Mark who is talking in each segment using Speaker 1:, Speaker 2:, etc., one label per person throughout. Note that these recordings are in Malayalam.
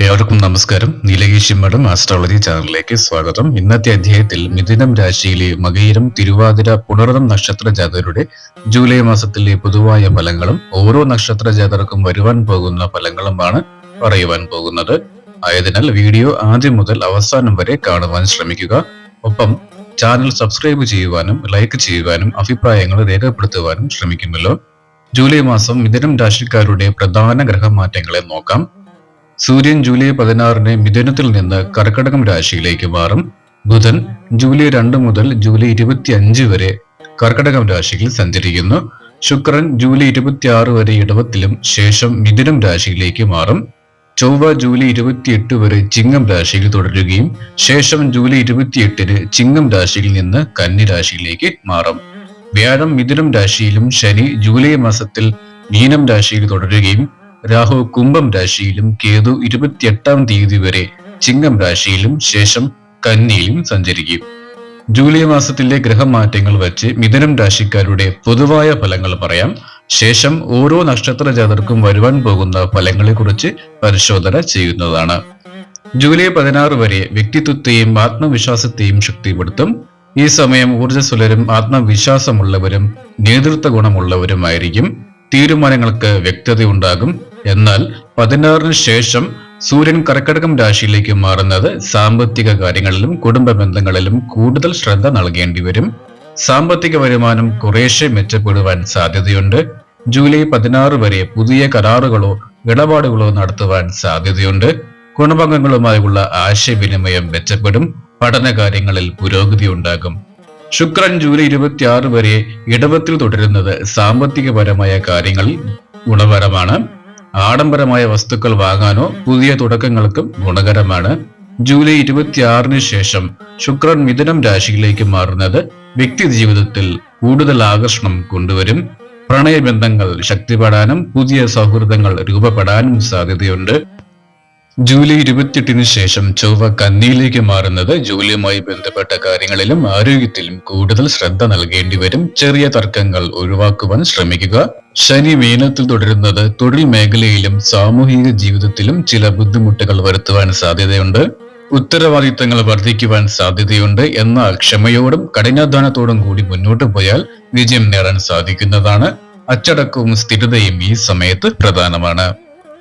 Speaker 1: ഏവർക്കും നമസ്കാരം. നീലകേശി മഠം ആസ്ട്രോളജി ചാനലിലേക്ക് സ്വാഗതം. ഇന്നത്തെ അധ്യായത്തിൽ മിഥുനം രാശിയിലെ മകയിരം തിരുവാതിര പുണർതം നക്ഷത്ര ജാതകരുടെ ജൂലൈ മാസത്തിലെ പൊതുവായ ഫലങ്ങളും ഓരോ നക്ഷത്ര ജാതകർക്കും വരുവാൻ പോകുന്ന ഫലങ്ങളുമാണ് പറയുവാൻ പോകുന്നത്. ആയതിനാൽ വീഡിയോ ആദ്യം മുതൽ അവസാനം വരെ കാണുവാൻ ശ്രമിക്കുക. ഒപ്പം ചാനൽ സബ്സ്ക്രൈബ് ചെയ്യുവാനും ലൈക്ക് ചെയ്യുവാനും അഭിപ്രായങ്ങൾ രേഖപ്പെടുത്തുവാനും ശ്രമിക്കുമല്ലോ. ജൂലൈ മാസം മിഥുനം രാശിക്കാരുടെ പ്രധാന ഗ്രഹമാറ്റങ്ങളെ നോക്കാം. സൂര്യൻ ജൂലൈ പതിനാറിന് മിഥുനത്തിൽ നിന്ന് കർക്കടകം രാശിയിലേക്ക് മാറും. ബുധൻ ജൂലൈ രണ്ട് മുതൽ ജൂലൈ ഇരുപത്തി അഞ്ച് വരെ കർക്കടകം രാശിയിൽ സഞ്ചരിക്കുന്നു. ശുക്രൻ ജൂലൈ ഇരുപത്തിയാറ് വരെ ഇടവത്തിലും ശേഷം മിഥുനം രാശിയിലേക്ക് മാറും. ചൊവ്വ ജൂലൈ ഇരുപത്തിയെട്ട് വരെ ചിങ്ങം രാശിയിൽ തുടരുകയും ശേഷം ജൂലൈ ഇരുപത്തിയെട്ടിന് ചിങ്ങം രാശിയിൽ നിന്ന് കന്നി രാശിയിലേക്ക് മാറും. വ്യാഴം മിഥുനം രാശിയിലും ശനി ജൂലൈ മാസത്തിൽ മീനം രാശിയിൽ തുടരുകയും രാഹു കുംഭം രാശിയിലും കേതു ഇരുപത്തിയെട്ടാം തീയതി വരെ ചിങ്ങം രാശിയിലും ശേഷം കന്നിയിലും സഞ്ചരിക്കും. ജൂലൈ മാസത്തിലെ ഗ്രഹമാറ്റങ്ങൾ വെച്ച് മിഥുനം രാശിക്കാരുടെ പൊതുവായ ഫലങ്ങൾ പറയാം. ശേഷം ഓരോ നക്ഷത്ര ജാതർക്കും വരുവാൻ പോകുന്ന ഫലങ്ങളെക്കുറിച്ച് പരിശോധന ചെയ്യുന്നതാണ്. ജൂലൈ പതിനാറ് വരെ വ്യക്തിത്വത്തെയും ആത്മവിശ്വാസത്തെയും ശക്തിപ്പെടുത്തും. ഈ സമയം ഊർജസ്വലരും ആത്മവിശ്വാസമുള്ളവരും നേതൃത്വ ഗുണമുള്ളവരുമായിരിക്കും തീരുമാനങ്ങൾക്ക് വ്യക്തതയുണ്ടാകും. എന്നാൽ പതിനാറിന് ശേഷം സൂര്യൻ കർക്കടകം രാശിയിലേക്ക് മാറുന്നത് സാമ്പത്തിക കാര്യങ്ങളിലും കുടുംബ ബന്ധങ്ങളിലും കൂടുതൽ ശ്രദ്ധ നൽകേണ്ടി വരും. സാമ്പത്തിക വരുമാനം കുറേശ്ശെ മെച്ചപ്പെടുവാൻ സാധ്യതയുണ്ട്. ജൂലൈ പതിനാറ് വരെ പുതിയ കരാറുകളോ ഇടപാടുകളോ നടത്തുവാൻ സാധ്യതയുണ്ട്. കുടുംബാംഗങ്ങളുമായുള്ള ആശയവിനിമയം മെച്ചപ്പെടും. പഠന കാര്യങ്ങളിൽ പുരോഗതി ഉണ്ടാകും. ശുക്രൻ ജൂലൈ ഇരുപത്തിയാറ് വരെ ഇടവത്തിൽ തുടരുന്നത് സാമ്പത്തികപരമായ കാര്യങ്ങളിൽ ഗുണപരമാണ്. ആഡംബരമായ വസ്തുക്കൾ വാങ്ങാനോ പുതിയ തുടക്കങ്ങൾക്കും ഗുണകരമാണ്. ജൂലൈ ഇരുപത്തിയാറിന് ശേഷം ശുക്രൻ മിഥുനം രാശിയിലേക്ക് മാറുന്നത് വ്യക്തി ജീവിതത്തിൽ കൂടുതൽ ആകർഷണം കൊണ്ടുവരും. പ്രണയബന്ധങ്ങൾ ശക്തിപ്പെടാനും പുതിയ സൗഹൃദങ്ങൾ രൂപപ്പെടാനും സാധ്യതയുണ്ട്. ജൂലൈ ഇരുപത്തിയെട്ടിന് ശേഷം ചൊവ്വ കന്നിയിലേക്ക് മാറുന്നത് ജോലിയുമായി ബന്ധപ്പെട്ട കാര്യങ്ങളിലും ആരോഗ്യത്തിലും കൂടുതൽ ശ്രദ്ധ നൽകേണ്ടി വരും. ചെറിയ തർക്കങ്ങൾ ഒഴിവാക്കുവാൻ ശ്രമിക്കുക. ശനി മീനത്തിൽ തുടരുന്നത് തൊഴിൽ മേഖലയിലും സാമൂഹിക ജീവിതത്തിലും ചില ബുദ്ധിമുട്ടുകൾ വരുത്തുവാൻ സാധ്യതയുണ്ട്. ഉത്തരവാദിത്തങ്ങൾ വർദ്ധിക്കുവാൻ സാധ്യതയുണ്ട്. എന്ന ക്ഷമയോടും കഠിനാധ്വാനത്തോടും കൂടി മുന്നോട്ട് പോയാൽ വിജയം നേടാൻ സാധിക്കുന്നതാണ്. അച്ചടക്കവും സ്ഥിരതയും ഈ സമയത്ത് പ്രധാനമാണ്.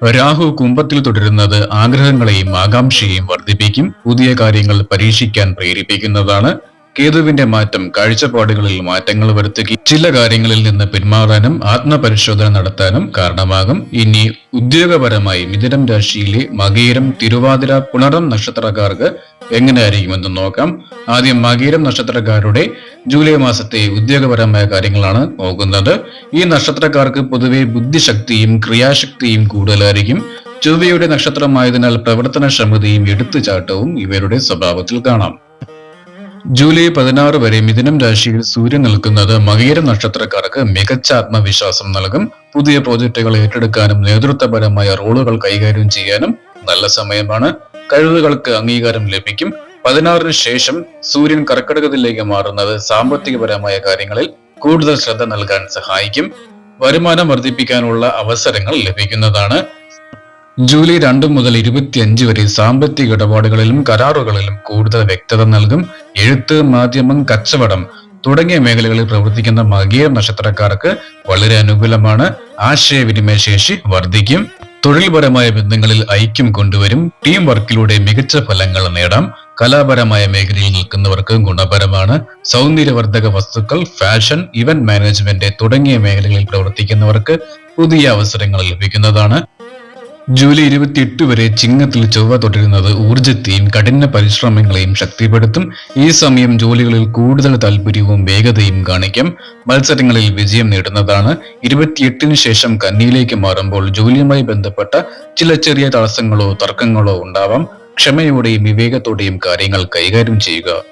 Speaker 1: രാഹു കുംഭത്തിൽ തുടരുന്നത് ആഗ്രഹങ്ങളെയും ആകാംക്ഷയെയും വർദ്ധിപ്പിക്കും. പുതിയ കാര്യങ്ങൾ പരീക്ഷിക്കാൻ പ്രേരിപ്പിക്കുന്നതാണ്. കേതുവിന്റെ മാറ്റം കാഴ്ചപ്പാടുകളിൽ മാറ്റങ്ങൾ വരുത്തുകയും ചില കാര്യങ്ങളിൽ നിന്ന് പിന്മാറാനും ആത്മപരിശോധന നടത്താനും കാരണമാകും. ഇനി ഉദ്യോഗപരമായി മിഥുനം രാശിയിലെ മകീരം തിരുവാതിര പുണരം നക്ഷത്രക്കാർക്ക് എങ്ങനെയായിരിക്കുമെന്ന് നോക്കാം. ആദ്യം മകീരം നക്ഷത്രക്കാരുടെ ജൂലൈ മാസത്തെ ഉദ്യോഗപരമായ കാര്യങ്ങളാണ് നോക്കുന്നത്. ഈ നക്ഷത്രക്കാർക്ക് പൊതുവെ ബുദ്ധിശക്തിയും ക്രിയാശക്തിയും കൂടുതലായിരിക്കും. ചൊവ്വയുടെ നക്ഷത്രമായതിനാൽ പ്രവർത്തനക്ഷമതയും എടുത്തുചാട്ടവും ഇവരുടെ സ്വഭാവത്തിൽ കാണാം. ജൂലൈ പതിനാറ് വരെ മിഥുനം രാശിയിൽ സൂര്യൻ നിൽക്കുന്നത് മകീര നക്ഷത്രക്കാർക്ക് മികച്ച ആത്മവിശ്വാസം നൽകും. പുതിയ പ്രോജക്റ്റുകൾ ഏറ്റെടുക്കാനും നേതൃത്വപരമായ റോളുകൾ കൈകാര്യം ചെയ്യാനും നല്ല സമയമാണ്. കഴിവുകൾക്ക് അംഗീകാരം ലഭിക്കും. പതിനാറിന് ശേഷം സൂര്യൻ കർക്കിടകത്തിലേക്ക് മാറുന്നത് സാമ്പത്തികപരമായ കാര്യങ്ങളിൽ കൂടുതൽ ശ്രദ്ധ നൽകാൻ സഹായിക്കും. വരുമാനം വർദ്ധിപ്പിക്കാനുള്ള അവസരങ്ങൾ ലഭിക്കുന്നതാണ്. ജൂലൈ രണ്ട് മുതൽ ഇരുപത്തിയഞ്ച് വരെ സാമ്പത്തിക ഇടപാടുകളിലും കരാറുകളിലും കൂടുതൽ വ്യക്തത നൽകും. എഴുത്ത് മാധ്യമം കച്ചവടം തുടങ്ങിയ മേഖലകളിൽ പ്രവർത്തിക്കുന്ന മകീയ നക്ഷത്രക്കാർക്ക് വളരെ അനുകൂലമാണ്. ആശയവിനിമയ ശേഷി വർദ്ധിക്കും. തൊഴിൽപരമായ ബന്ധങ്ങളിൽ ഐക്യം കൊണ്ടുവരും. ടീം വർക്കിലൂടെ മികച്ച ഫലങ്ങൾ നേടാം. കലാപരമായ മേഖലയിൽ നിൽക്കുന്നവർക്ക് ഗുണപരമാണ്. സൗന്ദര്യവർദ്ധക വസ്തുക്കൾ ഫാഷൻ ഇവന്റ് മാനേജ്മെന്റ് തുടങ്ങിയ മേഖലകളിൽ പ്രവർത്തിക്കുന്നവർക്ക് പുതിയ അവസരങ്ങൾ ലഭിക്കുന്നതാണ്. ജൂലൈ ഇരുപത്തിയെട്ട് വരെ ചിങ്ങത്തിൽ ചൊവ്വ തുടരുന്നത് ഊർജത്തെയും കഠിന പരിശ്രമങ്ങളെയും ശക്തിപ്പെടുത്തും. ഈ സമയം ജോലികളിൽ കൂടുതൽ താല്പര്യവും വേഗതയും കാണിക്കും. മത്സരങ്ങളിൽ വിജയം നേടുന്നതാണ്. ഇരുപത്തിയെട്ടിന് ശേഷം കന്നിയിലേക്ക് മാറുമ്പോൾ ജോലിയുമായി ബന്ധപ്പെട്ട ചില ചെറിയ തടസ്സങ്ങളോ തർക്കങ്ങളോ ഉണ്ടാവാം. ക്ഷമയോടെയും വിവേകത്തോടെയും കാര്യങ്ങൾ കൈകാര്യം ചെയ്യുക.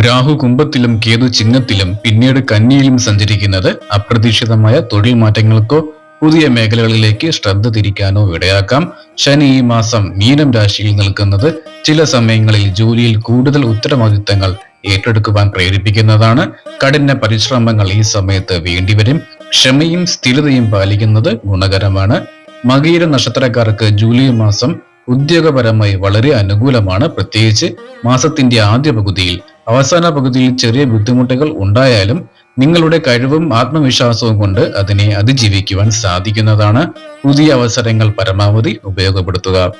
Speaker 1: രാഹു കുംഭത്തിലും കേതു ചിങ്ങത്തിലും പിന്നീട് കന്നിയിലും സഞ്ചരിക്കുന്നത് അപ്രതീക്ഷിതമായ തൊഴിൽ മാറ്റങ്ങൾക്കോ പുതിയ മേഖലകളിലേക്ക് ശ്രദ്ധ തിരിക്കാനോ ഇടയാക്കാം. ശനി ഈ മാസം മീനം രാശിയിൽ നിൽക്കുന്നത് ചില സമയങ്ങളിൽ ജോലിയിൽ കൂടുതൽ ഉത്തരവാദിത്തങ്ങൾ ഏറ്റെടുക്കുവാൻ പ്രേരിപ്പിക്കുന്നതാണ്. കഠിന പരിശ്രമങ്ങൾ ഈ സമയത്ത് വേണ്ടിവരും. ക്ഷമയും സ്ഥിരതയും പാലിക്കുന്നത് ഗുണകരമാണ്. മകീര നക്ഷത്രക്കാർക്ക് ജൂലൈ മാസം ഉദ്യോഗപരമായി വളരെ അനുകൂലമാണ്. പ്രത്യേകിച്ച് മാസത്തിന്റെ ആദ്യ പകുതിയിൽ അവസാന പകുതിയിൽ ചെറിയ ബുദ്ധിമുട്ടുകൾ ഉണ്ടായാലും നിങ്ങളുടെ കഴിവും ആത്മവിശ്വാസവും കൊണ്ട് അതിനെ അതിജീവിക്കുവാൻ സാധിക്കുന്നതാണ് പുതിയ അവസരങ്ങൾ പരമാവധി ഉപയോഗപ്പെടുത്തുക.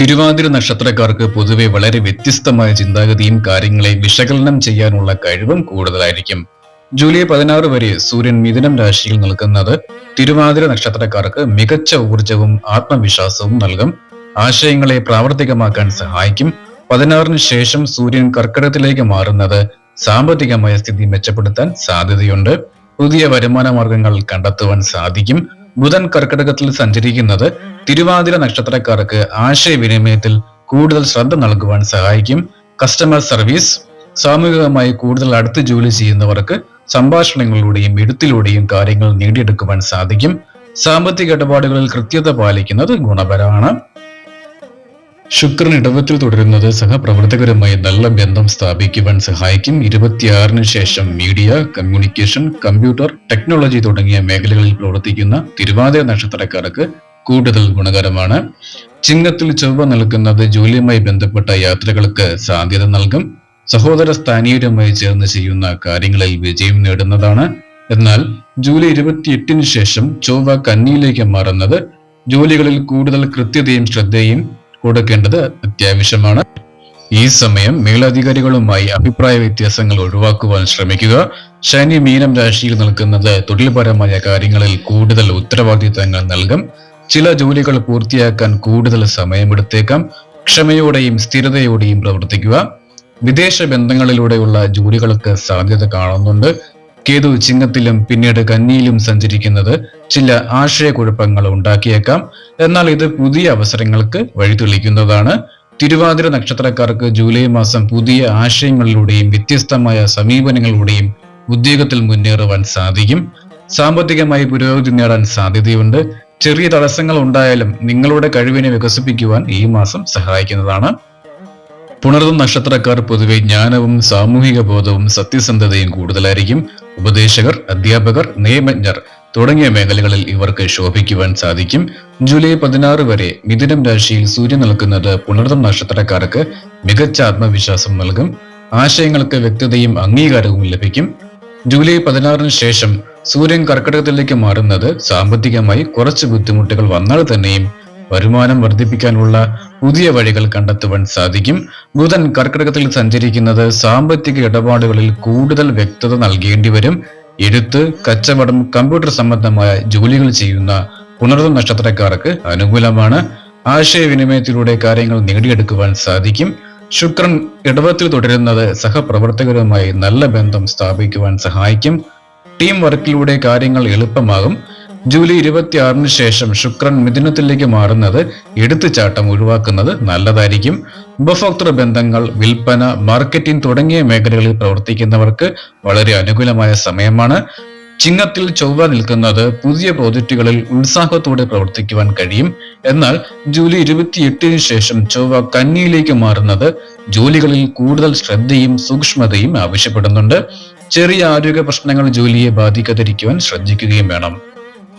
Speaker 1: തിരുവാതിര നക്ഷത്രക്കാർക്ക് പൊതുവെ വളരെ വ്യത്യസ്തമായ ചിന്താഗതിയും കാര്യങ്ങളെ വിശകലനം ചെയ്യാനുള്ള കഴിവും കൂടുതലായിരിക്കും. ജൂലൈ പതിനാറ് വരെ സൂര്യൻ മിഥുനം രാശിയിൽ നിൽക്കുന്നത് തിരുവാതിര നക്ഷത്രക്കാർക്ക് മികച്ച ഊർജവും ആത്മവിശ്വാസവും നൽകും. ആശയങ്ങളെ പ്രാവർത്തികമാക്കാൻ സഹായിക്കും. പതിനാറിന് ശേഷം സൂര്യൻ കർക്കിടത്തിലേക്ക് മാറുന്നത് സാമ്പത്തികമായ സ്ഥിതി മെച്ചപ്പെടുത്താൻ സാധ്യതയുണ്ട്. പുതിയ വരുമാന മാർഗങ്ങൾ കണ്ടെത്തുവാൻ സാധിക്കും. ബുധൻ കർക്കിടകത്തിൽ സഞ്ചരിക്കുന്നത് തിരുവാതിര നക്ഷത്രക്കാർക്ക് ആശയവിനിമയത്തിൽ കൂടുതൽ ശ്രദ്ധ നൽകുവാൻ സഹായിക്കും. കസ്റ്റമർ സർവീസ് സാമൂഹികമായി കൂടുതൽ അടുത്ത് ജോലി ചെയ്യുന്നവർക്ക് സംഭാഷണങ്ങളിലൂടെയും എഴുത്തിലൂടെയും കാര്യങ്ങൾ നേടിയെടുക്കുവാൻ സാധിക്കും. സാമ്പത്തിക ഇടപാടുകളിൽ കൃത്യത പാലിക്കുന്നത് ഗുണപരമാണ്. ശുക്രൻ ഇടവത്തിൽ തുടരുന്നത് സഹപ്രവർത്തകരുമായി നല്ല ബന്ധം സ്ഥാപിക്കുവാൻ സഹായിക്കും. ഇരുപത്തിയാറിന് ശേഷം മീഡിയ കമ്മ്യൂണിക്കേഷൻ കമ്പ്യൂട്ടർ ടെക്നോളജി തുടങ്ങിയ മേഖലകളിൽ പ്രവർത്തിക്കുന്ന തിരുവാതിര നക്ഷത്രക്കാർക്ക് കൂടുതൽ ഗുണകരമാണ്. ചിങ്ങത്തിൽ ചൊവ്വ നൽകുന്നത് ജോലിയുമായി ബന്ധപ്പെട്ട യാത്രകൾക്ക് സാധ്യത നൽകും. സഹോദര സ്ഥാനീയരുമായി ചേർന്ന് ചെയ്യുന്ന കാര്യങ്ങളിൽ വിജയം നേടുന്നതാണ്. എന്നാൽ ജൂലൈ ഇരുപത്തിയെട്ടിന് ശേഷം ചൊവ്വ കന്നിയിലേക്ക് മാറുന്നത് ജോലികളിൽ കൂടുതൽ കൃത്യതയും ശ്രദ്ധയും കൊടുക്കേണ്ടത് അത്യാവശ്യമാണ്. ഈ സമയം മേലധികാരികളുമായി അഭിപ്രായ വ്യത്യാസങ്ങൾ ഒഴിവാക്കുവാൻ ശ്രമിക്കുക. ശനി മീനം രാശിയിൽ നിൽക്കുന്നത് തൊഴിൽപരമായ കാര്യങ്ങളിൽ കൂടുതൽ ഉത്തരവാദിത്തങ്ങൾ നൽകും. ചില ജോലികൾ പൂർത്തിയാക്കാൻ കൂടുതൽ സമയമെടുത്തേക്കാം. ക്ഷമയോടെയും സ്ഥിരതയോടെയും പ്രവർത്തിക്കുക. വിദേശ ബന്ധങ്ങളിലൂടെയുള്ള ജോലികൾക്ക് സാധ്യത കാണുന്നുണ്ട്. കേതു ചിങ്ങത്തിലും പിന്നീട് കന്നിയിലും സഞ്ചരിക്കുന്നത് ചില ആശയക്കുഴപ്പങ്ങൾ ഉണ്ടാക്കിയേക്കാം. എന്നാൽ ഇത് പുതിയ അവസരങ്ങൾക്ക് വഴിതെളിക്കുന്നതാണ്. തിരുവാതിര നക്ഷത്രക്കാർക്ക് ജൂലൈ മാസം പുതിയ ആശയങ്ങളിലൂടെയും വ്യത്യസ്തമായ സമീപനങ്ങളിലൂടെയും ഉദ്യോഗത്തിൽ മുന്നേറുവാൻ സാധിക്കും. സാമ്പത്തികമായി പുരോഗതി നേടാൻ സാധ്യതയുണ്ട്. ചെറിയ തടസ്സങ്ങൾ ഉണ്ടായാലും നിങ്ങളുടെ കഴിവിനെ വികസിപ്പിക്കുവാൻ ഈ മാസം സഹായിക്കുന്നതാണ്. പുണർന്ന നക്ഷത്രക്കാർ പൊതുവെ ജ്ഞാനവും സാമൂഹിക ബോധവും സത്യസന്ധതയും കൂടുതലായിരിക്കും. ഉപദേശകർ അധ്യാപകർ നിയമജ്ഞർ തുടങ്ങിയ മേഖലകളിൽ ഇവർക്ക് ശോഭിക്കുവാൻ സാധിക്കും. ജൂലൈ പതിനാറ് വരെ മിഥുനം രാശിയിൽ സൂര്യൻ നിൽക്കുന്നത് പുണർതം നക്ഷത്രക്കാർക്ക് മികച്ച ആത്മവിശ്വാസം നൽകും. ആശയങ്ങൾക്ക് വ്യക്തതയും അംഗീകാരവും ലഭിക്കും. ജൂലൈ പതിനാറിന് ശേഷം സൂര്യൻ കർക്കിടകത്തിലേക്ക് മാറുന്നത് സാമ്പത്തികമായി കുറച്ച് ബുദ്ധിമുട്ടുകൾ വന്നാൽ തന്നെയും വരുമാനം വർദ്ധിപ്പിക്കാനുള്ള പുതിയ വഴികൾ കണ്ടെത്തുവാൻ സാധിക്കും. ബുധൻ കർക്കിടകത്തിൽ സഞ്ചരിക്കുന്നത് സാമ്പത്തിക ഇടപാടുകളിൽ കൂടുതൽ വ്യക്തത നൽകേണ്ടി വരും. എഴുത്ത് കച്ചവടം കമ്പ്യൂട്ടർ സംബന്ധമായ ജോലികൾ ചെയ്യുന്ന പുണർന്ന നക്ഷത്രക്കാർക്ക് അനുകൂലമാണ്. ആശയവിനിമയത്തിലൂടെ കാര്യങ്ങൾ നേടിയെടുക്കുവാൻ സാധിക്കും. ശുക്രൻ ഇടവത്തിൽ തുടരുന്നത് സഹപ്രവർത്തകരുമായി നല്ല ബന്ധം സ്ഥാപിക്കുവാൻ സഹായിക്കും. ടീം വർക്കിലൂടെ കാര്യങ്ങൾ എളുപ്പമാകും. ജൂലൈ ഇരുപത്തിയാറിന് ശേഷം ശുക്രൻ മിഥുനത്തിലേക്ക് മാറുന്നത് എടുത്തുചാട്ടം ഒഴിവാക്കുന്നത് നല്ലതായിരിക്കും. ഉപഭോക്തൃ ബന്ധങ്ങൾ വിൽപ്പന മാർക്കറ്റിംഗ് തുടങ്ങിയ മേഖലകളിൽ പ്രവർത്തിക്കുന്നവർക്ക് വളരെ അനുകൂലമായ സമയമാണ്. ചിങ്ങത്തിൽ ചൊവ്വ നിൽക്കുന്നത് പുതിയ പ്രോജക്റ്റുകളിൽ ഉത്സാഹത്തോടെ പ്രവർത്തിക്കുവാൻ കഴിയും. എന്നാൽ ജൂലൈ ഇരുപത്തിയെട്ടിന് ശേഷം ചൊവ്വ കന്നിയിലേക്ക് മാറുന്നത് ജോലികളിൽ കൂടുതൽ ശ്രദ്ധയും സൂക്ഷ്മതയും ആവശ്യപ്പെടുന്നുണ്ട്. ചെറിയ ആരോഗ്യ പ്രശ്നങ്ങൾ ജോലിയെ ബാധിക്കാതിരിക്കുവാൻ ശ്രദ്ധിക്കുകയും വേണം.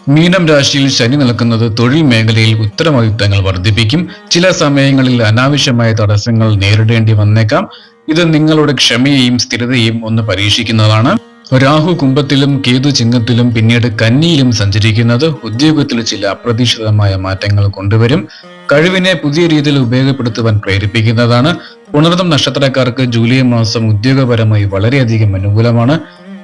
Speaker 1: മീനം രാശിയിൽ ശനി നിൽക്കുന്നത് തൊഴിൽ മേഖലയിൽ ഉത്തരവാദിത്തങ്ങൾ വർദ്ധിപ്പിക്കും. ചില സമയങ്ങളിൽ അനാവശ്യമായ തടസ്സങ്ങൾ നേരിടേണ്ടി വന്നേക്കാം. ഇത് നിങ്ങളുടെ ക്ഷമയെയും സ്ഥിരതയെയും ഒന്ന് പരീക്ഷിക്കുന്നതാണ്. രാഹു കുംഭത്തിലും കേതു ചിങ്ങത്തിലും പിന്നീട് കന്നിയിലും സഞ്ചരിക്കുന്നത് ഉദ്യോഗത്തിൽ ചില അപ്രതീക്ഷിതമായ മാറ്റങ്ങൾ കൊണ്ടുവരും. കഴിവിനെ പുതിയ രീതിയിൽ ഉപയോഗപ്പെടുത്തുവാൻ പ്രേരിപ്പിക്കുന്നതാണ്. പുണർതം നക്ഷത്രക്കാർക്ക് ജൂലൈ മാസം ഉദ്യോഗപരമായി വളരെയധികം അനുകൂലമാണ്.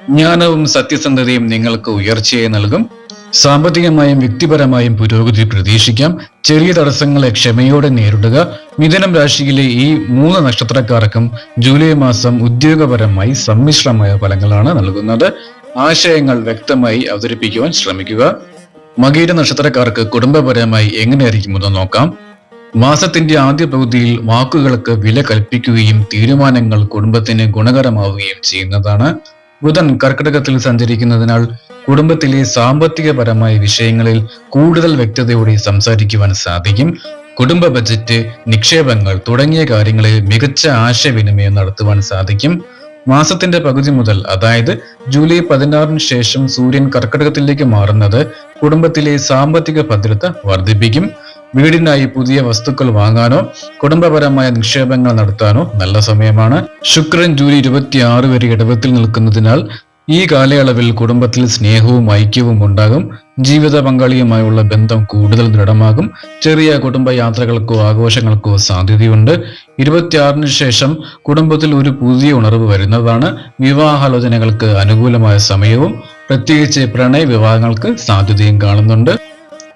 Speaker 1: ജ്ഞാനവും സത്യസന്ധതയും നിങ്ങൾക്ക് ഉയർച്ചയെ നൽകും. സാമ്പത്തികമായും വ്യക്തിപരമായും പുരോഗതി പ്രതീക്ഷിക്കാം. ചെറിയ തടസ്സങ്ങളെ ക്ഷമയോടെ നേരിടുക. മിഥുനം രാശിയിലെ ഈ മൂന്ന് നക്ഷത്രക്കാർക്കും ജൂലൈ മാസം ഉദ്യോഗപരമായി സമ്മിശ്രമായ ഫലങ്ങളാണ് നൽകുന്നത്. ആശയങ്ങൾ വ്യക്തമായി അവതരിപ്പിക്കുവാൻ ശ്രമിക്കുക. മകീര നക്ഷത്രക്കാർക്ക് കുടുംബപരമായി എങ്ങനെയായിരിക്കുമെന്ന് നോക്കാം. മാസത്തിന്റെ ആദ്യ പകുതിയിൽ വാക്കുകൾക്ക് വില കൽപ്പിക്കുകയും തീരുമാനങ്ങൾ കുടുംബത്തിന് ഗുണകരമാവുകയും ചെയ്യുന്നതാണ്. ബുധൻ കർക്കിടകത്തിൽ സഞ്ചരിക്കുന്നതിനാൽ കുടുംബത്തിലെ സാമ്പത്തികപരമായ വിഷയങ്ങളിൽ കൂടുതൽ വ്യക്തതയോടെ സംസാരിക്കുവാൻ സാധിക്കും. കുടുംബ ബജറ്റ് നിക്ഷേപങ്ങൾ തുടങ്ങിയ കാര്യങ്ങളിൽ മികച്ച ആശയവിനിമയം നടത്തുവാൻ സാധിക്കും. മാസത്തിന്റെ പകുതി മുതൽ അതായത് ജൂലൈ പതിനാറിന് ശേഷം സൂര്യൻ കർക്കിടകത്തിലേക്ക് മാറുന്നത് കുടുംബത്തിലെ സാമ്പത്തിക ഭദ്രത വർദ്ധിപ്പിക്കും. വീടിനായി പുതിയ വസ്തുക്കൾ വാങ്ങാനോ കുടുംബപരമായ നിക്ഷേപങ്ങൾ നടത്താനോ നല്ല സമയമാണ്. ശുക്രൻ ജൂലൈ ഇരുപത്തിയാറ് വരെ ഇടവത്തിൽ നിൽക്കുന്നതിനാൽ ഈ കാലയളവിൽ കുടുംബത്തിൽ സ്നേഹവും ഐക്യവും ഉണ്ടാകും. ജീവിത പങ്കാളിയുമായുള്ള ബന്ധം കൂടുതൽ ദൃഢമാകും. ചെറിയ കുടുംബ യാത്രകൾക്കോ ആഘോഷങ്ങൾക്കോ സാധ്യതയുണ്ട്. ഇരുപത്തിയാറിന് ശേഷം കുടുംബത്തിൽ ഒരു പുതിയ ഉണർവ് വരുന്നതാണ്. വിവാഹാലോചനകൾക്ക് അനുകൂലമായ സമയവും പ്രത്യേകിച്ച് പ്രണയ വിവാഹങ്ങൾക്ക് സാധ്യതയും കാണുന്നുണ്ട്.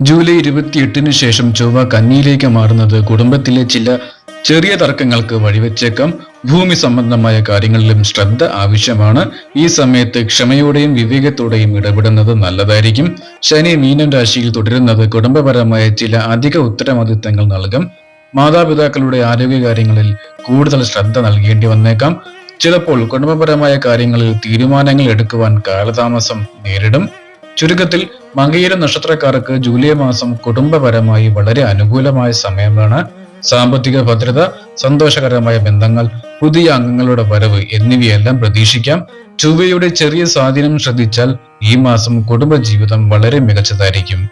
Speaker 1: ജൂലൈ ഇരുപത്തിയെട്ടിന് ശേഷം ചൊവ്വ കന്നിയിലേക്ക് മാറുന്നത് കുടുംബത്തിലെ ചില ചെറിയ തർക്കങ്ങൾക്ക് വഴിവെച്ചേക്കാം. ഭൂമി സംബന്ധമായ കാര്യങ്ങളിലും ശ്രദ്ധ ആവശ്യമാണ്. ഈ സമയത്ത് ക്ഷമയോടെയും വിവേകത്തോടെയും ഇടപെടുന്നത് നല്ലതായിരിക്കും. ശനി മീനം രാശിയിൽ തുടരുന്നത് കുടുംബപരമായ ചില അധിക ഉത്തരവാദിത്തങ്ങൾ നൽകും. മാതാപിതാക്കളുടെ ആരോഗ്യകാര്യങ്ങളിൽ കൂടുതൽ ശ്രദ്ധ നൽകേണ്ടി വന്നേക്കാം. ചിലപ്പോൾ കുടുംബപരമായ കാര്യങ്ങളിൽ തീരുമാനങ്ങൾ എടുക്കുവാൻ കാലതാമസം നേരിടും. ചുരുക്കത്തിൽ മകയിര നക്ഷത്രക്കാർക്ക് ജൂലൈ മാസം കുടുംബപരമായി വളരെ അനുകൂലമായ സമയമാണ്. സാമ്പത്തിക ഭദ്രത സന്തോഷകരമായ ബന്ധങ്ങൾ പുതിയ അംഗങ്ങളുടെ വരവ് എന്നിവയെല്ലാം പ്രതീക്ഷിക്കാം. ചൊവ്വയുടെ ചെറിയ സ്വാധീനം ശ്രദ്ധിച്ചാൽ ഈ മാസം കുടുംബജീവിതം വളരെ മികച്ചതായിരിക്കും.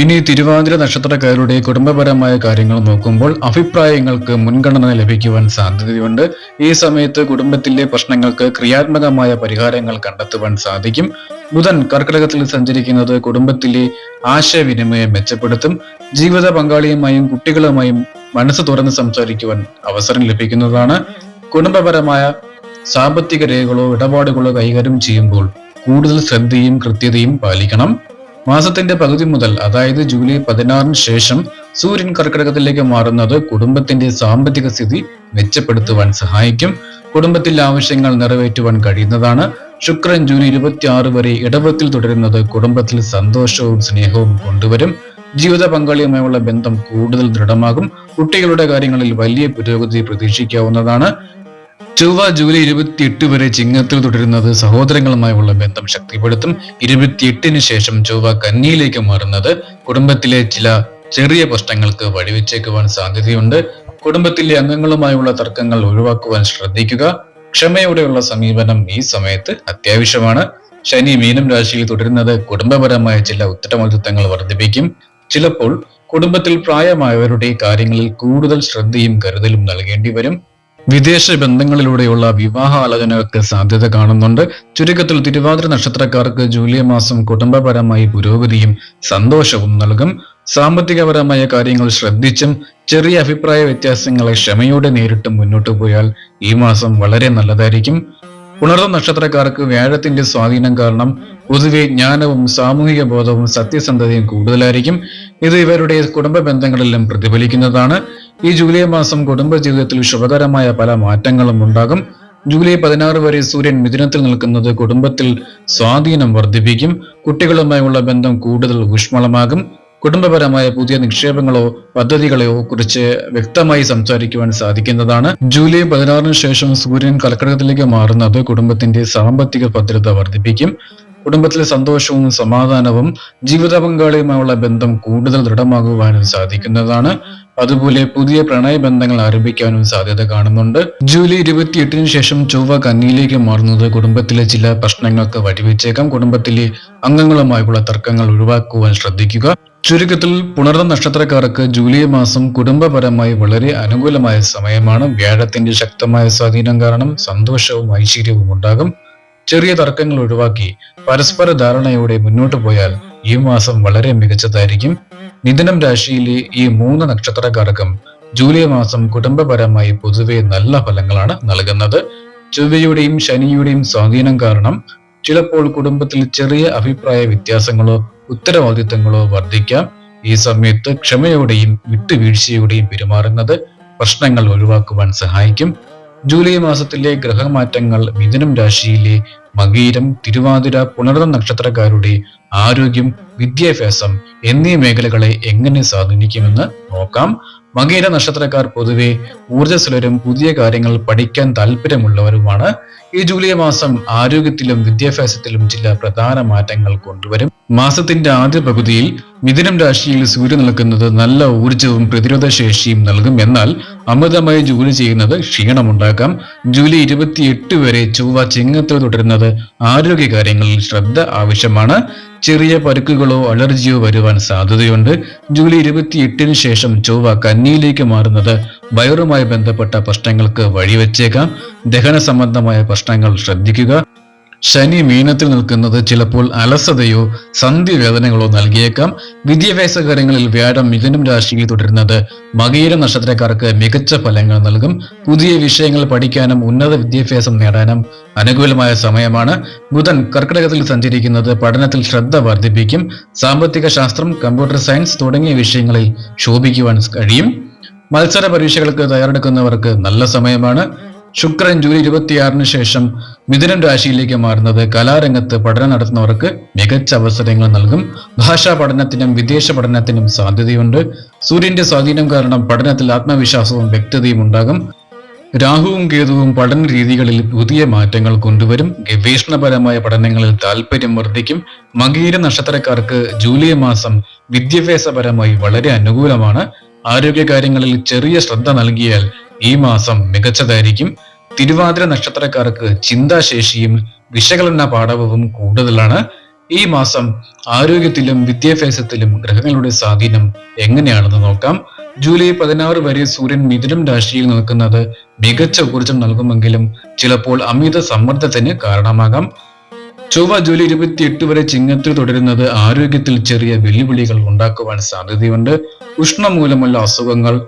Speaker 1: ഇനി തിരുവാതിര നക്ഷത്രക്കാരുടെ കുടുംബപരമായ കാര്യങ്ങൾ നോക്കുമ്പോൾ അഭിപ്രായങ്ങൾക്ക് മുൻഗണന ലഭിക്കുവാൻ സാധ്യതയുണ്ട്. ഈ സമയത്ത് കുടുംബത്തിലെ പ്രശ്നങ്ങൾക്ക് ക്രിയാത്മകമായ പരിഹാരങ്ങൾ കണ്ടെത്തുവാൻ സാധിക്കും. ബുധൻ കർക്കിടകത്തിൽ സഞ്ചരിക്കുന്നത് കുടുംബത്തിലെ ആശയവിനിമയം മെച്ചപ്പെടുത്തും. ജീവിത പങ്കാളിയുമായും കുട്ടികളുമായും മനസ്സ് തുറന്ന് സംസാരിക്കുവാൻ അവസരം ലഭിക്കുന്നതാണ്. കുടുംബപരമായ സാമ്പത്തിക രേഖകളോ ഇടപാടുകളോ കൈകാര്യം ചെയ്യുമ്പോൾ കൂടുതൽ ശ്രദ്ധയും കൃത്യതയും പാലിക്കണം. മാസത്തിന്റെ പകുതി മുതൽ അതായത് ജൂലൈ പതിനാറിന് ശേഷം സൂര്യൻ കർക്കിടകത്തിലേക്ക് മാറുന്നത് കുടുംബത്തിന്റെ സാമ്പത്തിക സ്ഥിതി മെച്ചപ്പെടുത്തുവാൻ സഹായിക്കും. കുടുംബത്തിലെ ആവശ്യങ്ങൾ നിറവേറ്റുവാൻ കഴിയുന്നതാണ്. ശുക്രൻ ജൂലൈ ഇരുപത്തി ആറ് വരെ ഇടവത്തിൽ തുടരുന്നത് കുടുംബത്തിൽ സന്തോഷവും സ്നേഹവും കൊണ്ടുവരും. ജീവിത പങ്കാളിയുമായുള്ള ബന്ധം കൂടുതൽ ദൃഢമാകും. കുട്ടികളുടെ കാര്യങ്ങളിൽ വലിയ പുരോഗതി പ്രതീക്ഷിക്കാവുന്നതാണ്. ചൊവ്വ ജൂലൈ ഇരുപത്തിയെട്ട് വരെ ചിങ്ങത്തിൽ തുടരുന്നത് സഹോദരങ്ങളുമായുള്ള ബന്ധം ശക്തിപ്പെടുത്തും. ഇരുപത്തിയെട്ടിന് ശേഷം ചൊവ്വ കന്നിയിലേക്ക് മാറുന്നത് കുടുംബത്തിലെ ചില ചെറിയ പ്രശ്നങ്ങൾക്ക് വഴിവെച്ചേക്കുവാൻ സാധ്യതയുണ്ട്. കുടുംബത്തിലെ അംഗങ്ങളുമായുള്ള തർക്കങ്ങൾ ഒഴിവാക്കുവാൻ ശ്രദ്ധിക്കുക. ക്ഷമയോടെയുള്ള സമീപനം ഈ സമയത്ത് അത്യാവശ്യമാണ്. ശനി മീനം രാശിയിൽ തുടരുന്നത് കുടുംബപരമായ ചില ഉത്തരവാദിത്തങ്ങൾ വർദ്ധിപ്പിക്കും. ചിലപ്പോൾ കുടുംബത്തിൽ പ്രായമായവരുടെ കാര്യങ്ങളിൽ കൂടുതൽ ശ്രദ്ധയും കരുതലും നൽകേണ്ടി വരും. വിദേശ ബന്ധങ്ങളിലൂടെയുള്ള വിവാഹ ആലോചനകൾക്ക് സാധ്യത കാണുന്നുണ്ട്. ചുരുക്കത്തിൽ തിരുവാതിര നക്ഷത്രക്കാർക്ക് ജൂലൈ മാസം കുടുംബപരമായി പുരോഗതിയും സന്തോഷവും നൽകും. സാമ്പത്തികപരമായ കാര്യങ്ങൾ ശ്രദ്ധിച്ചും ചെറിയ അഭിപ്രായ വ്യത്യാസങ്ങളെ ക്ഷമയോടെ നേരിട്ട് മുന്നോട്ട് പോയാൽ ഈ മാസം വളരെ നല്ലതായിരിക്കും. ഉണർന്ന നക്ഷത്രക്കാർക്ക് വ്യാഴത്തിന്റെ സ്വാധീനം കാരണം പൊതുവെ ജ്ഞാനവും സാമൂഹിക ബോധവും സത്യസന്ധതയും കൂടുതലായിരിക്കും. ഇത് ഇവരുടെ കുടുംബ ബന്ധങ്ങളിലും പ്രതിഫലിക്കുന്നതാണ്. ഈ ജൂലൈ മാസം കുടുംബ ജീവിതത്തിൽ ശുഭകരമായ പല മാറ്റങ്ങളും ഉണ്ടാകും. ജൂലൈ പതിനാറ് വരെ സൂര്യൻ മിഥുനത്തിൽ നിൽക്കുന്നത് കുടുംബത്തിൽ സ്വാധീനം വർദ്ധിപ്പിക്കും. കുട്ടികളുമായുള്ള ബന്ധം കൂടുതൽ ഊഷ്മളമാകും. കുടുംബപരമായ പുതിയ നിക്ഷേപങ്ങളോ പദ്ധതികളെയോ കുറിച്ച് വ്യക്തമായി സംസാരിക്കുവാൻ സാധിക്കുന്നതാണ്. ജൂലൈ പതിനാറിന് ശേഷം സൂര്യൻ കർക്കിടകത്തിലേക്ക് മാറുന്നത് കുടുംബത്തിന്റെ സാമ്പത്തിക ഭദ്രത വർദ്ധിപ്പിക്കും. കുടുംബത്തിലെ സന്തോഷവും സമാധാനവും ജീവിത പങ്കാളിയുമായുള്ള ബന്ധം കൂടുതൽ ദൃഢമാകുവാനും സാധിക്കുന്നതാണ്. അതുപോലെ പുതിയ പ്രണയ ബന്ധങ്ങൾ ആരംഭിക്കാനും സാധ്യത കാണുന്നുണ്ട്. ജൂലൈ ഇരുപത്തിയെട്ടിന് ശേഷം ചൊവ്വ കന്നിയിലേക്ക് മാറുന്നത് കുടുംബത്തിലെ ചില പ്രശ്നങ്ങൾക്ക് വഴിവെച്ചേക്കാം. കുടുംബത്തിലെ അംഗങ്ങളുമായുള്ള തർക്കങ്ങൾ ഒഴിവാക്കുവാൻ ശ്രദ്ധിക്കുക. ചുരുക്കത്തിൽ പുണർന്ന നക്ഷത്രക്കാർക്ക് ജൂലൈ മാസം കുടുംബപരമായി വളരെ അനുകൂലമായ സമയമാണ്. വ്യാഴത്തിന്റെ ശക്തമായ സ്വാധീനം കാരണം സന്തോഷവും ഐശ്വര്യവും ഉണ്ടാകും. ചെറിയ തർക്കങ്ങൾ ഒഴിവാക്കി പരസ്പര ധാരണയോടെ മുന്നോട്ട് പോയാൽ ഈ മാസം വളരെ മികച്ചതായിരിക്കും. മിഥുനം രാശിയിലെ ഈ മൂന്ന് നക്ഷത്രകാരകം ജൂലൈ മാസം കുടുംബപരമായി പൊതുവെ നല്ല ഫലങ്ങളാണ് നൽകുന്നത്. ചൊവ്വയുടെയും ശനിയുടെയും സ്വാധീനം കാരണം ചിലപ്പോൾ കുടുംബത്തിൽ ചെറിയ അഭിപ്രായ വ്യത്യാസങ്ങളോ ഉത്തരവാദിത്തങ്ങളോ വർദ്ധിക്കാം. ഈ സമയത്ത് ക്ഷമയോടെയും വിട്ടുവീഴ്ചയോടെയും പെരുമാറുന്നത് പ്രശ്നങ്ങൾ ഒഴിവാക്കുവാൻ സഹായിക്കും. ജൂലൈ മാസത്തിലെ ഗ്രഹമാറ്റങ്ങൾ മിഥുനം രാശിയിലെ മകീരം തിരുവാതിര പുണർന്ന നക്ഷത്രക്കാരുടെ ആരോഗ്യം വിദ്യാഭ്യാസം എന്നീ മേഖലകളെ എങ്ങനെ സ്വാധീനിക്കുമെന്ന് നോക്കാം. മകീര നക്ഷത്രക്കാർ പൊതുവെ ഊർജസ്വലരും പുതിയ കാര്യങ്ങൾ പഠിക്കാൻ താല്പര്യമുള്ളവരുമാണ്. ഈ ജൂലൈ മാസം ആരോഗ്യത്തിലും വിദ്യാഭ്യാസത്തിലും ചില പ്രധാന മാറ്റങ്ങൾ കൊണ്ടുവരും. മാസത്തിന്റെ ആദ്യ പകുതിയിൽ മിഥുനം രാശിയിൽ സൂര്യൻ നിൽക്കുന്നത് നല്ല ഊർജവും പ്രതിരോധ ശേഷിയും നൽകും. എന്നാൽ അമിതമായി ജോലി ചെയ്യുന്നത് ക്ഷീണമുണ്ടാക്കാം. ജൂലൈ ഇരുപത്തിയെട്ട് വരെ ചൊവ്വ ചിങ്ങത്തിൽ തുടരുന്നത് ആരോഗ്യകാര്യങ്ങളിൽ ശ്രദ്ധ ആവശ്യമാണ്. ചെറിയ പരുക്കുകളോ അലർജിയോ വരുവാൻ സാധ്യതയുണ്ട്. ജൂലൈ ഇരുപത്തിയെട്ടിന് ശേഷം ചൊവ്വ കന്നിയിലേക്ക് മാറുന്നത് വയറുമായി ബന്ധപ്പെട്ട പ്രശ്നങ്ങൾക്ക് വഴിവെച്ചേക്കാം. ദഹന സംബന്ധമായ പ്രശ്നങ്ങൾ ശ്രദ്ധിക്കുക. ശനി മീനത്തിൽ നിൽക്കുന്നത് ചിലപ്പോൾ അലസതയോ സന്ധിവേദനകളോ നൽകിയേക്കാം. വിദ്യാഭ്യാസ കാര്യങ്ങളിൽ വ്യാഴം മിഥുനം രാശിയിൽ തുടരുന്നത് മകീര നക്ഷത്രക്കാർക്ക് മികച്ച ഫലങ്ങൾ നൽകും. പുതിയ വിഷയങ്ങൾ പഠിക്കാനും ഉന്നത വിദ്യാഭ്യാസം നേടാനും അനുകൂലമായ സമയമാണ്. ബുധൻ കർക്കിടകത്തിൽ സഞ്ചരിക്കുന്നത് പഠനത്തിൽ ശ്രദ്ധ വർദ്ധിപ്പിക്കും. സാമ്പത്തിക ശാസ്ത്രം കമ്പ്യൂട്ടർ സയൻസ് തുടങ്ങിയ വിഷയങ്ങളിൽ ശോഭിക്കുവാൻ കഴിയും. മത്സര പരീക്ഷകൾക്ക് തയ്യാറെടുക്കുന്നവർക്ക് നല്ല സമയമാണ്. ശുക്രൻ ജൂലൈ ഇരുപത്തിയാറിന് ശേഷം മിഥുനം രാശിയിലേക്ക് മാറുന്നത് കലാരംഗത്ത് പഠനം നടത്തുന്നവർക്ക് മികച്ച അവസരങ്ങൾ നൽകും. ഭാഷാ പഠനത്തിനും വിദേശ പഠനത്തിനും സാധ്യതയുണ്ട്. സൂര്യന്റെ സ്വാധീനം കാരണം പഠനത്തിൽ ആത്മവിശ്വാസവും വ്യക്തതയും ഉണ്ടാകും. രാഹുവും കേതുവും പഠന രീതികളിൽ പുതിയ മാറ്റങ്ങൾ കൊണ്ടുവരും. ഗവേഷണപരമായ പഠനങ്ങളിൽ താല്പര്യം വർദ്ധിക്കും. മകീര നക്ഷത്രക്കാർക്ക് ജൂലൈ മാസം വിദ്യാഭ്യാസപരമായി വളരെ അനുകൂലമാണ്. ആരോഗ്യകാര്യങ്ങളിൽ ചെറിയ ശ്രദ്ധ നൽകിയാൽ ഈ മാസം മികച്ചതായിരിക്കും. തിരുവാതിര നക്ഷത്രക്കാർക്ക് ചിന്താശേഷിയും വിശകലന പാഠവും കൂടുതലാണ്. ഈ മാസം ആരോഗ്യത്തിലും വിദ്യാഭ്യാസത്തിലും ഗ്രഹങ്ങളുടെ സ്വാധീനം എങ്ങനെയാണെന്ന് നോക്കാം. ജൂലൈ പതിനാറ് വരെ സൂര്യൻ മിഥുനം രാശിയിൽ നിൽക്കുന്നത് മികച്ച ഊർജം നൽകുമെങ്കിലും ചിലപ്പോൾ അമിത സമ്മർദ്ദത്തിന് കാരണമാകാം. ചൊവ്വ ജൂലൈ ഇരുപത്തിയെട്ട് വരെ ചിങ്ങത്തിൽ തുടരുന്നത് ആരോഗ്യത്തിൽ ചെറിയ വെല്ലുവിളികൾ ഉണ്ടാക്കുവാൻ സാധ്യതയുണ്ട്. ഉഷ്ണം മൂലമുള്ള അസുഖങ്ങൾ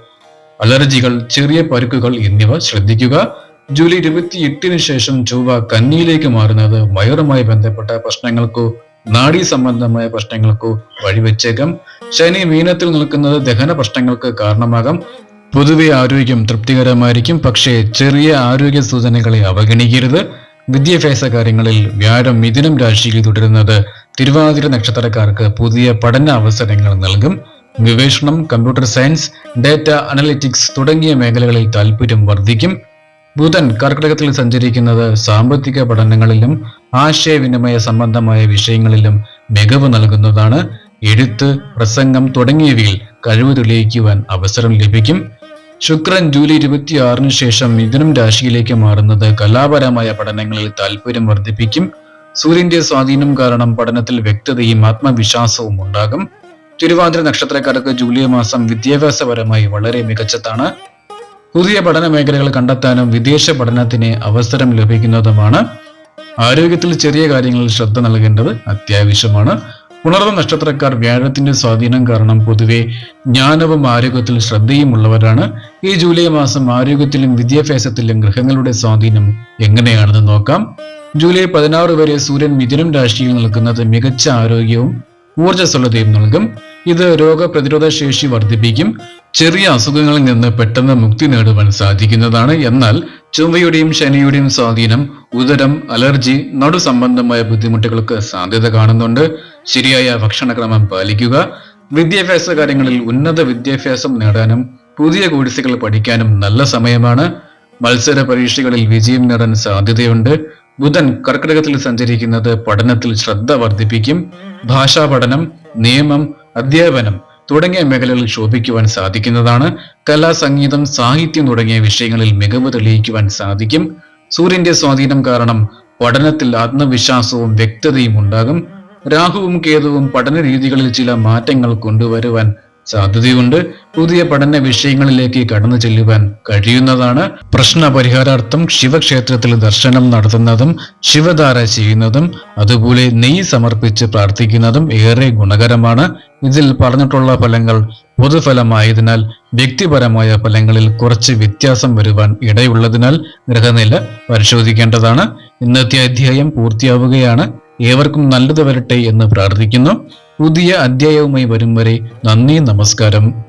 Speaker 1: അലർജികൾ ചെറിയ പരുക്കുകൾ എന്നിവ ശ്രദ്ധിക്കുക. ജൂലൈ ഇരുപത്തി എട്ടിന് ശേഷം ചൊവ്വ കന്നിയിലേക്ക് മാറുന്നത് വയറുമായി ബന്ധപ്പെട്ട പ്രശ്നങ്ങൾക്കോ നാഡീ സംബന്ധമായ പ്രശ്നങ്ങൾക്കോ വഴിവെച്ചേക്കാം. ശനി മീനത്തിൽ നിൽക്കുന്നത് ദഹന പ്രശ്നങ്ങൾക്ക് കാരണമാകാം. പൊതുവെ ആരോഗ്യം തൃപ്തികരമായിരിക്കും പക്ഷേ ചെറിയ ആരോഗ്യ സൂചനകളെ അവഗണിക്കരുത്. വിദ്യാഭ്യാസ കാര്യങ്ങളിൽ വ്യാഴം മിഥുനം രാശിയിൽ തുടരുന്നത് തിരുവാതിര നക്ഷത്രക്കാർക്ക് പുതിയ പഠന അവസരങ്ങൾ നൽകും. ഗവേഷണം കമ്പ്യൂട്ടർ സയൻസ് ഡാറ്റ അനലിറ്റിക്സ് തുടങ്ങിയ മേഖലകളിൽ താല്പര്യം വർദ്ധിക്കും. ബുധൻ കർക്കിടകത്തിൽ സഞ്ചരിക്കുന്നത് സാമ്പത്തിക പഠനങ്ങളിലും ആശയവിനിമയ സംബന്ധമായ വിഷയങ്ങളിലും മികവ് നൽകുന്നതാണ്. എഴുത്ത് പ്രസംഗം തുടങ്ങിയവയിൽ കഴിവ് തെളിയിക്കുവാൻ അവസരം ലഭിക്കും. ശുക്രൻ ജൂലൈ ഇരുപത്തിയാറിന് ശേഷം മിഥുനം രാശിയിലേക്ക് മാറുന്നത് കലാപരമായ പഠനങ്ങളിൽ താല്പര്യം വർദ്ധിപ്പിക്കും. സൂര്യന്റെ സ്വാധീനം കാരണം പഠനത്തിൽ വ്യക്തതയും ആത്മവിശ്വാസവും ഉണ്ടാകും. തിരുവാതിര നക്ഷത്രക്കാർക്ക് ജൂലൈ മാസം വിദ്യാഭ്യാസപരമായി വളരെ മികച്ചതാണ്. പുതിയ പഠന മേഖലകൾ കണ്ടെത്താനും വിദേശ പഠനത്തിന് അവസരം ലഭിക്കുന്നതുമാണ്. ആരോഗ്യത്തിൽ ചെറിയ കാര്യങ്ങളിൽ ശ്രദ്ധ നൽകേണ്ടത് അത്യാവശ്യമാണ്. ഉണർന്ന നക്ഷത്രക്കാർ വ്യാഴത്തിന്റെ സ്വാധീനം കാരണം പൊതുവെ ജ്ഞാനവും ആരോഗ്യത്തിൽ ശ്രദ്ധയും ഉള്ളവരാണ് ഈ ജൂലൈ മാസം ആരോഗ്യത്തിലും വിദ്യാഭ്യാസത്തിലും ഗ്രഹങ്ങളുടെ സ്വാധീനം എങ്ങനെയാണെന്ന് നോക്കാം. ജൂലൈ പതിനാറ് വരെ സൂര്യൻ മിഥുനം രാശിയിൽ നിൽക്കുന്നത് മികച്ച ആരോഗ്യവും ഊർജസ്വലതയും നൽകും. ഇത് രോഗപ്രതിരോധ ശേഷി വർദ്ധിപ്പിക്കും. ചെറിയ അസുഖങ്ങളിൽ നിന്ന് പെട്ടെന്ന് മുക്തി നേടുവാൻ സാധിക്കുന്നതാണ്. എന്നാൽ ചൊവ്വയുടെയും ശനിയുടെയും സ്വാധീനം ഉദരം അലർജി നടു സംബന്ധമായ ബുദ്ധിമുട്ടുകൾക്ക് സാധ്യത കാണുന്നുണ്ട്. ശരിയായ ഭക്ഷണക്രമം പാലിക്കുക വിദ്യാഭ്യാസ കാര്യങ്ങളിൽ ഉന്നത വിദ്യാഭ്യാസം നേടാനും പുതിയ കോഴ്സുകൾ പഠിക്കാനും നല്ല സമയമാണ്. മത്സര പരീക്ഷകളിൽ വിജയം നേടാൻ സാധ്യതയുണ്ട്. ബുധൻ കർക്കിടകത്തിൽ സഞ്ചരിക്കുന്നത് പഠനത്തിൽ ശ്രദ്ധ വർദ്ധിപ്പിക്കും. ഭാഷാ പഠനം നിയമം അധ്യാപനം തുടങ്ങിയ മേഖലകളിൽ ശോഭിക്കുവാൻ സാധിക്കുന്നതാണ്. കലാ സംഗീതം സാഹിത്യം തുടങ്ങിയ വിഷയങ്ങളിൽ മികവ് തെളിയിക്കുവാൻ സാധിക്കും. സൂര്യന്റെ സ്വാധീനം കാരണം പഠനത്തിൽ ആത്മവിശ്വാസവും വ്യക്തതയും ഉണ്ടാകും. രാഹുവും കേതുവും പഠന രീതികളിൽ ചില മാറ്റങ്ങൾ കൊണ്ടുവരുവാൻ സാധ്യതയുണ്ട്. പുതിയ പഠന വിഷയങ്ങളിലേക്ക് കടന്നു ചെല്ലുവാൻ കഴിയുന്നതാണ് പ്രശ്ന പരിഹാരാർത്ഥം ശിവക്ഷേത്രത്തിൽ ദർശനം നടത്തുന്നതും ശിവധാര ചെയ്യുന്നതും അതുപോലെ നെയ്യ് സമർപ്പിച്ച് പ്രാർത്ഥിക്കുന്നതും ഏറെ ഗുണകരമാണ്. ഇതിൽ പറഞ്ഞിട്ടുള്ള ഫലങ്ങൾ പൊതുഫലമായതിനാൽ വ്യക്തിപരമായ ഫലങ്ങളിൽ കുറച്ച് വ്യത്യാസം വരുവാൻ ഇടയുള്ളതിനാൽ ഗ്രഹനില പരിശോധിക്കേണ്ടതാണ്. ഇന്നത്തെ അധ്യായം പൂർത്തിയാവുകയാണ്. ഏവർക്കും നല്ലത് വരട്ടെ എന്ന് പ്രാർത്ഥിക്കുന്നു. പുതിയ അധ്യായവുമായി വരും വരെ നന്ദി നമസ്കാരം.